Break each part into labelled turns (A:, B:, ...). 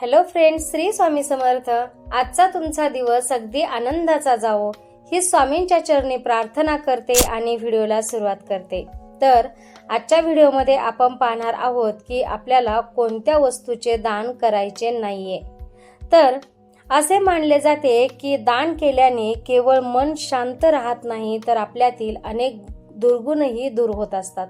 A: Hello friends Shri Swami Samarth. आजचा तुमचा दिवस अगदी आनंदाचा जावो. ही स्वामींच्या चरणी प्रार्थना करते आणि व्हिडिओला सुरुवात करते. तर आजच्या व्हिडिओमध्ये आपण पाहणार आहोत की आपल्याला कोणत्या वस्तूचे दान करायचे नाहीये. तर असे मानले जाते की दान केल्याने केवळ मन शांत राहत नाही तर आपल्यातील अनेक दुर्गुणही दूर होत असतात.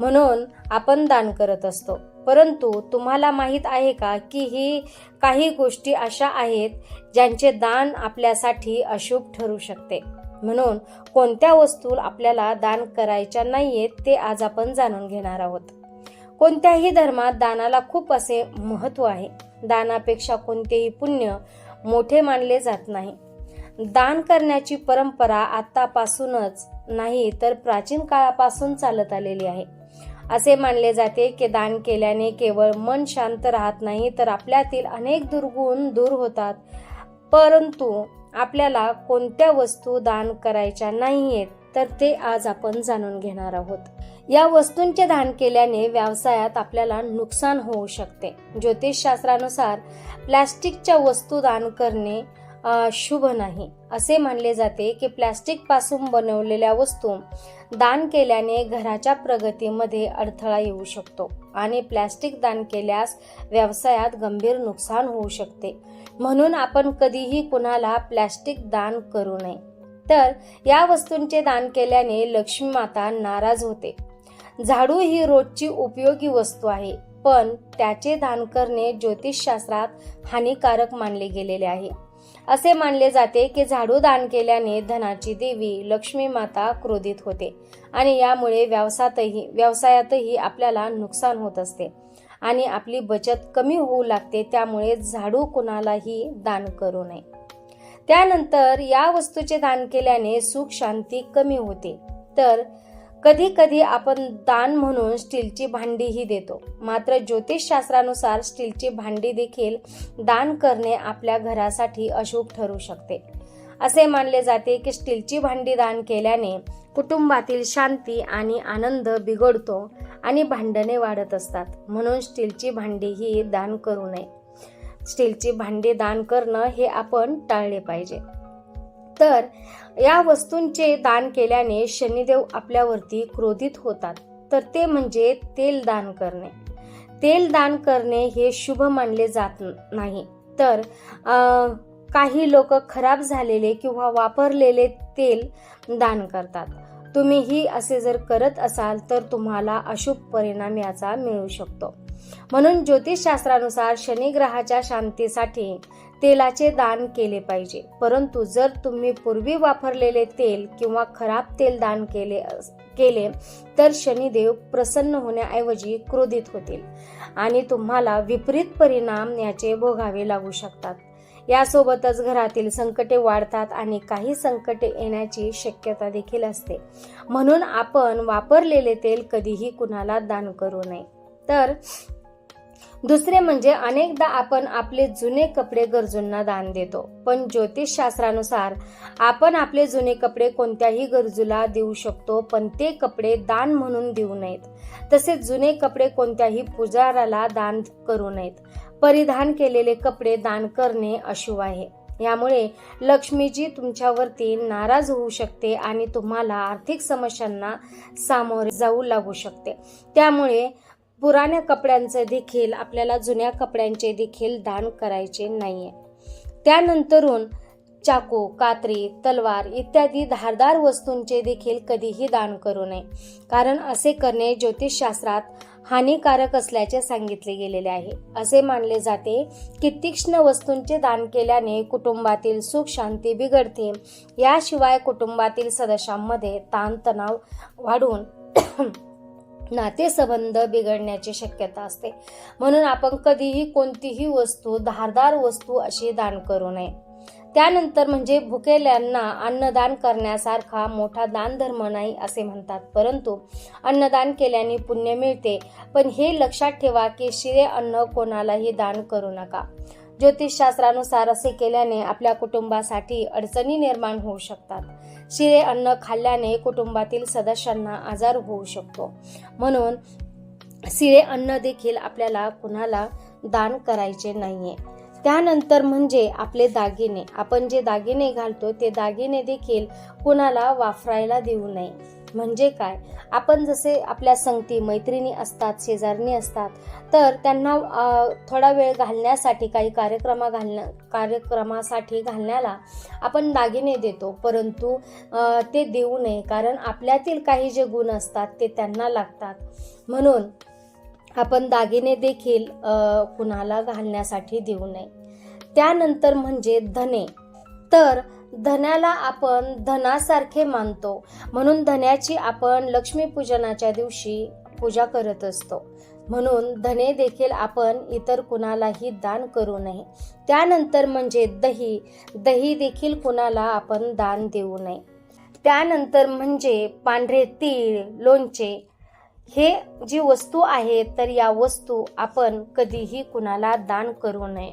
A: म्हणून आपण दान करत असतो. परंतु तुम्हाला माहीत आहे का की ही काही गोष्टी अशा आहेत ज्यांचे दान आपल्यासाठी अशुभ ठरू शकते. म्हणून कोणत्या वस्तू आपल्याला दान करायच्या नाहीयेत ते आज आपण जाणून घेणार आहोत. कोणत्याही धर्मात दानाला खूप असे महत्त्व आहे. दानापेक्षा कोणतेही पुण्य मोठे मानले जात नाही. दान करण्याची परंपरा आतापासूनच नाही तर प्राचीन काळापासून चालत आलेली आहे. असे मानले जाते की दान केल्याने केवळ मन शांत राहत नाही तर आपल्यातील अनेक दुर्गुण दूर होतात. परंतु आपल्याला कोणत्या वस्तू दान करायच्या नाहीयेत तर ते आज आपण जाणून घेणार आहोत. या वस्तूंचे दान केल्याने व्यवसायात आपल्याला नुकसान होऊ शकते. ज्योतिषशास्त्रानुसार प्लॅस्टिकच्या वस्तू दान करणे शुभ नाही. असे मानले जाते की प्लॅस्टिकपासून बनवलेल्या वस्तू दान केल्याने घराच्या प्रगतीमध्ये अडथळा येऊ शकतो आणि प्लॅस्टिक दान केल्यास व्यवसायात गंभीर नुकसान होऊ शकते. म्हणून आपण कधीही कुणाला प्लॅस्टिक दान करू नये. तर या वस्तूंचे दान केल्याने लक्ष्मी माता नाराज होते. झाडू ही रोजची उपयोगी वस्तू आहे पण त्याचे दान करणे ज्योतिषशास्त्रात हानिकारक मानले गेलेले आहे. असे मानले जाते की झाडू दान केल्याने धनाची देवी लक्ष्मी माता क्रोधित होते आणि यामुळे व्यवसायातही व्यवसायातही आपल्याला नुकसान होत असते आणि आपली बचत कमी होऊ लागते त्यामुळे झाडू कुणालाही दान करू नये. त्यानंतर या वस्तूचे दान केल्याने सुख शांती कमी होते. तर कधी कधी आपण दान म्हणून स्टीलची भांडीही देतो. मात्र ज्योतिषशास्त्रानुसार स्टीलची भांडी देखील दान करणे आपल्या घरासाठी अशुभ ठरू शकते. असे मानले जाते की स्टीलची भांडी दान केल्याने कुटुंबातील शांती आणि आनंद बिघडतो आणि भांडणे वाढत असतात. म्हणून स्टीलची भांडी ही दान करू नये. स्टीलची भांडी दान करणं हे आपण टाळले पाहिजे. तर या वस्तूंचे दान केल्याने शनिदेव आपल्यावरती क्रोधित होतात. तर ते म्हणजे तेल दान करणे. तेल दान करणे हे शुभ मानले जात नाही. तर काही लोक खराब झालेले किंवा वापरलेले तेल दान करतात. तुम्हीही असे जर करत असाल तर तुम्हाला अशुभ परिणाम याचा मिळू शकतो. म्हणून ज्योतिषशास्त्रानुसार शनी ग्रहाच्या शांतीसाठी तेलाचे दान केले पाहिजे. परंतु जर तुम्ही पूर्वी वापरलेले तेल किंवा खराब तेल दान केले केले तर शनिदेव प्रसन्न होण्याऐवजी क्रोधित होतील आणि तुम्हाला विपरीत परिणाम याचे भोगावे लागू शकतात. यासोबतच घरातील संकटे वाढतात आणि काही संकटे येण्याची शक्यता देखील असते. म्हणून आपण वापरलेले तेल कधीही कुणाला दान करू नये. तर दुसरे म्हणजे अनेकदा आपण आपले जुने कपडे गरजूंना दान देतो. पण ज्योतिषशास्त्रानुसार आपण आपले जुने कपडे कोणत्याही गरजूला देऊ शकतो पण ते कपडे दान म्हणून देऊ नयेत. तसेच जुने कपडे कोणत्याही पुजाराला दान करू नयेत. परिधान केलेले कपडे दान करणे अशुभ आहे. यामुळे लक्ष्मीजी तुमच्यावरती नाराज होऊ शकते आणि तुम्हाला आर्थिक समस्यांना सामोरे जाऊ लागू शकते. त्यामुळे पुराण्या कपड्यांचे देखील आपल्याला जुन्या कपड्यांचे देखील दान करायचे नाही आहे त्यानंतरून चाकू कात्री तलवार इत्यादी धारदार वस्तूंचे देखील कधीही दान करू नये. कारण असे करणे ज्योतिषशास्त्रात हानिकारक असल्याचे सांगितले गेलेले आहे. असे मानले जाते की तीक्ष्ण वस्तूंचे दान केल्याने कुटुंबातील सुख शांती बिघडते. याशिवाय कुटुंबातील सदस्यांमध्ये ताणतणाव वाढून नातेसंबंध बिघडण्याची शक्यता असते. म्हणून आपण कधीही कोणतीही वस्तू धारदार वस्तू अशी दान करू नये. त्यानंतर म्हणजे भुकेल्यांना अन्नदान करण्यासारखा मोठा दान धर्म नाही असे म्हणतात. परंतु अन्नदान केल्याने पुण्य मिळते. पण हे लक्षात ठेवा की शिरे अन्न कोणालाही दान करू नका. ज्योतिषशास्त्रानुसार असे केल्याने आपल्या कुटुंबासाठी अडचणी निर्माण होऊ शकतात. शिळे अन्न खाल्ल्याने कुटुंबातील सदस्यांना आजार होऊ शकतो. म्हणून शिळे अन्न देखील आपल्याला कुणाला दान करायचे नाहीये. त्यानंतर म्हणजे आपले दागिने. आपण जे दागिने घालतो ते दागिने देखील कुणाला वापरायला देऊ नये. म्हणजे काय? आपण जसे आपल्या संगती मैत्रिणी असतात शेजारणी असतात तर त्यांना थोडा वेळ घालण्यासाठी काही कार्यक्रमा घालण्या कार्यक्रमासाठी घालण्याला आपण दागिने देतो. परंतु ते देऊ नये कारण आपल्यातील काही जे गुण असतात ते त्यांना लागतात. म्हणून आपण दागिने देखील कुणाला घालण्यासाठी देऊ नये. त्यानंतर म्हणजे धने. तर धन्याला आपण धनासारखे मानतो. म्हणून धन्याची आपण लक्ष्मीपूजनाच्या दिवशी पूजा करत असतो. म्हणून धने देखील आपण इतर कुणालाही दान करू नये. त्यानंतर म्हणजे दही. दही देखील कुणाला आपण दान देऊ नये. त्यानंतर म्हणजे पांढरे तीळ लोणचे. हे जी वस्तू आहेत तर या वस्तू आपण कधीही कुणाला दान करू नये.